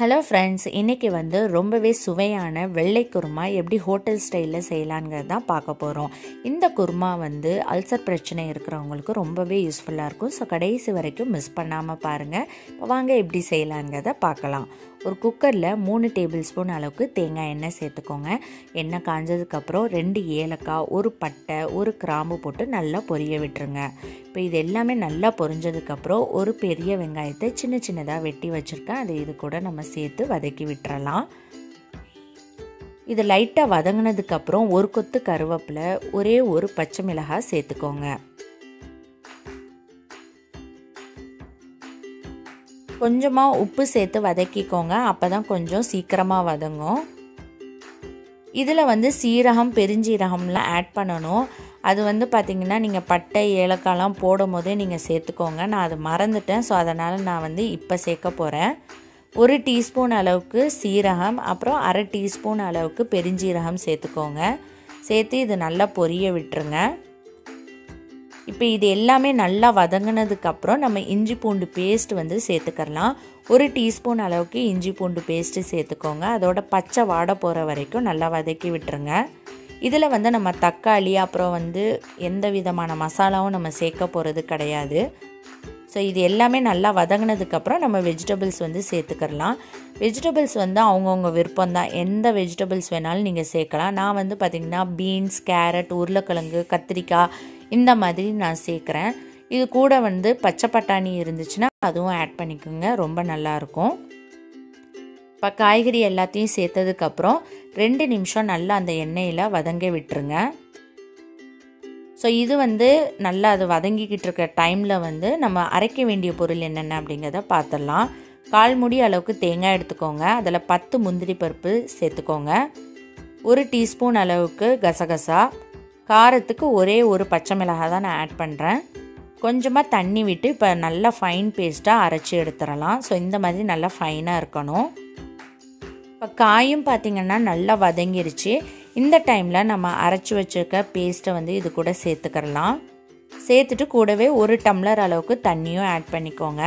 Hello friends இன்றைக்கி வந்து ரொம்பவே சுவையான வெள்ளை குருமா எப்படி ஹோட்டல் ஸ்டைலில் செய்யலாங்கிறது தான் பார்க்க போகிறோம் இந்த குருமா வந்து அல்சர் பிரச்சனை இருக்கிறவங்களுக்கு ரொம்பவே யூஸ்ஃபுல்லாக இருக்கும். ஸோ கடைசி வரைக்கும் மிஸ் பண்ணாமல் பாருங்கள் இப்போ வாங்க எப்படி செய்யலாங்கிறத பார்க்கலாம். ஒரு குக்கரில் மூணு டேபிள் ஸ்பூன் அளவுக்கு தேங்காய் எண்ணெய் சேர்த்துக்கோங்க. எண்ணெய் காஞ்சதுக்கப்புறம் ரெண்டு ஏலக்காய் ஒரு பட்டை ஒரு கிராம்பு போட்டு நல்லா பொரிய விட்டுருங்க. இப்போ இது எல்லாமே நல்லா பொரிஞ்சதுக்கப்புறம் ஒரு பெரிய வெங்காயத்தை சின்ன சின்னதாக வெட்டி வச்சுருக்கேன். அதை இது கூட நம்ம சேர்த்து வதக்கி விட்டுறலாம். இது லைட்டாக வதங்கினதுக்கப்புறம் ஒரு கொத்து கருவேப்பிலை ஒரே ஒரு பச்சை மிளகாய் சேர்த்துக்கோங்க. கொஞ்சமாக உப்பு சேர்த்து வதக்கிக்கோங்க. அப்போ தான் கொஞ்சம் சீக்கிரமாக வதங்கும். இதில் வந்து சீரகம் பெருஞ்சீரகம்லாம் ஆட் பண்ணணும். அது வந்து பார்த்திங்கன்னா நீங்கள் பட்டை ஏலக்காய்லாம் போடும் போதே நீங்கள் சேர்த்துக்கோங்க. நான் அது மறந்துட்டேன். ஸோ அதனால் நான் வந்து இப்போ சேர்க்க போகிறேன் ஒரு டீஸ்பூன் அளவுக்கு சீரகம் அப்புறம் அரை டீஸ்பூன் அளவுக்கு பெருஞ்சீரகம் சேர்த்துக்கோங்க. சேர்த்து இது நல்லா பொரிய விட்டுருங்க. இப்போ இது எல்லாமே நல்லா வதங்கினதுக்கப்புறம் நம்ம இஞ்சி பூண்டு பேஸ்ட் வந்து சேர்த்துக்கலாம் ஒரு டீஸ்பூன் அளவுக்கு இஞ்சி பூண்டு பேஸ்ட்டு சேர்த்துக்கோங்க. அதோட பச்சை வாடை போகிற வரைக்கும் நல்லா வதக்கி விட்டுருங்க. இதில் வந்து நம்ம தக்காளி அப்புறம் வந்து எந்த விதமான மசாலாவும் நம்ம சேர்க்க போகிறது கிடையாது. ஸோ இது எல்லாமே நல்லா வதங்கினதுக்கப்புறம் நம்ம வெஜிடபிள்ஸ் வந்து சேர்த்துக்கலாம் வெஜிடபிள்ஸ் வந்து அவங்கவுங்க விருப்பம் தான் எந்த வெஜிடபிள்ஸ் வேணாலும் நீங்கள் சேர்க்கலாம். நான் வந்து பார்த்திங்கன்னா பீன்ஸ் கேரட் உருளைக்கிழங்கு கத்திரிக்காய் இந்த மாதிரி நான் சேர்க்குறேன். இது கூட வந்து பச்சை பட்டாணி இருந்துச்சுன்னா அதுவும் ஆட் பண்ணிக்கோங்க. ரொம்ப நல்லாயிருக்கும். இப்போ காய்கறி எல்லாத்தையும் சேர்த்ததுக்கப்புறம் ரெண்டு நிமிஷம் நல்லா அந்த எண்ணெயில் வதங்க விட்டுருங்க. ஸோ இது வந்து நல்லா அது வதங்கிக்கிட்டு இருக்க டைமில் வந்து நம்ம அரைக்க வேண்டிய பொருள் என்னென்ன அப்படிங்கிறத பார்த்துடலாம். கால் முடி அளவுக்கு தேங்காய் எடுத்துக்கோங்க. அதில் பத்து முந்திரி பருப்பு சேர்த்துக்கோங்க. ஒரு டீஸ்பூன் அளவுக்கு கசகசா. காரத்துக்கு ஒரே ஒரு பச்சை மிளகாய் தான் நான் ஆட் பண்ணுறேன் கொஞ்சமாக தண்ணி விட்டு இப்போ நல்லா ஃபைன் பேஸ்ட்டாக அரைச்சி எடுத்துடலாம். ஸோ இந்த மாதிரி நல்லா ஃபைனாக இருக்கணும். இப்போ காயும் பார்த்திங்கன்னா நல்லா வதங்கிருச்சு. இந்த டைமில் நம்ம அரைச்சி வச்சுருக்க பேஸ்ட்டை வந்து இது கூட சேர்த்துக்கிறலாம். சேர்த்துட்டு கூடவே ஒரு டம்ளர் அளவுக்கு தண்ணியும் ஆட் பண்ணிக்கோங்க.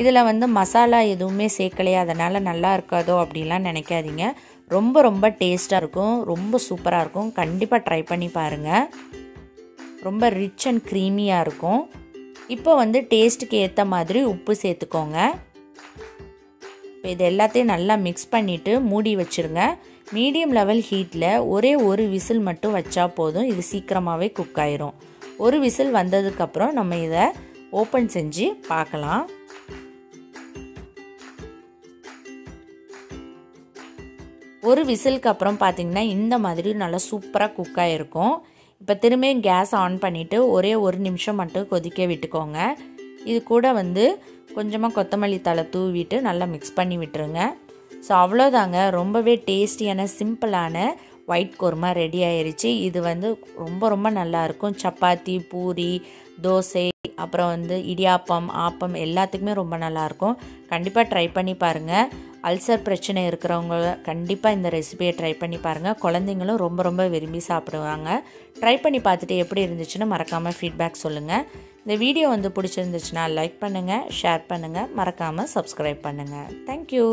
இதில் வந்து மசாலா எதுவுமே சேர்க்கலையே அதனால் நல்லா இருக்காதோ அப்படிலாம் நினைக்காதீங்க. ரொம்ப ரொம்ப டேஸ்ட்டாக இருக்கும். ரொம்ப சூப்பராக இருக்கும். கண்டிப்பாக ட்ரை பண்ணி பாருங்கள் ரொம்ப ரிச் அண்ட் க்ரீமியாக இருக்கும். இப்போ வந்து டேஸ்ட்டுக்கு ஏற்ற மாதிரி உப்பு சேர்த்துக்கோங்க. இப்போ இது எல்லாத்தையும் நல்லா மிக்ஸ் பண்ணிவிட்டு மூடி வச்சுருங்க. மீடியம் லெவல் ஹீட்டில் ஒரே ஒரு விசில் மட்டும் வச்சா போதும். இது சீக்கிரமாகவே குக் ஆயிரும். ஒரு விசில் வந்ததுக்கப்புறம் நம்ம இதை ஓப்பன் செஞ்சு பார்க்கலாம். ஒரு விசிலுக்கு அப்புறம் பார்த்திங்கன்னா இந்த மாதிரி நல்லா சூப்பராக குக் ஆகிருக்கும் இப்போ திரும்பியும் கேஸ் ஆன் பண்ணிவிட்டு ஒரே ஒரு நிமிஷம் மட்டும் கொதிக்க விட்டுக்கோங்க. இது கூட வந்து கொஞ்சமாக கொத்தமல்லி தலை தூவிட்டு நல்லா மிக்ஸ் பண்ணி விட்டுருங்க. ஸோ அவ்வளோதாங்க ரொம்பவே டேஸ்டியான சிம்பிளான ஒயிட் குருமா ரெடி ஆயிடுச்சு இது வந்து ரொம்ப ரொம்ப நல்லாயிருக்கும் சப்பாத்தி பூரி தோசை அப்புறம் வந்து இடியாப்பம் ஆப்பம் எல்லாத்துக்குமே ரொம்ப நல்லாயிருக்கும் கண்டிப்பாக ட்ரை பண்ணி பாருங்கள் அல்சர் பிரச்சனை இருக்கிறவங்க கண்டிப்பாக இந்த ரெசிபியை ட்ரை பண்ணி பாருங்கள் குழந்தைங்களும் ரொம்ப ரொம்ப விரும்பி சாப்பிடுவாங்க. ட்ரை பண்ணி பார்த்துட்டு எப்படி இருந்துச்சுன்னு மறக்காமல் ஃபீட்பேக் சொல்லுங்கள் இந்த வீடியோ வந்து பிடிச்சிருந்துச்சுன்னா லைக் பண்ணுங்கள் ஷேர் பண்ணுங்கள் மறக்காமல் சப்ஸ்கிரைப் பண்ணுங்கள் தேங்க்யூ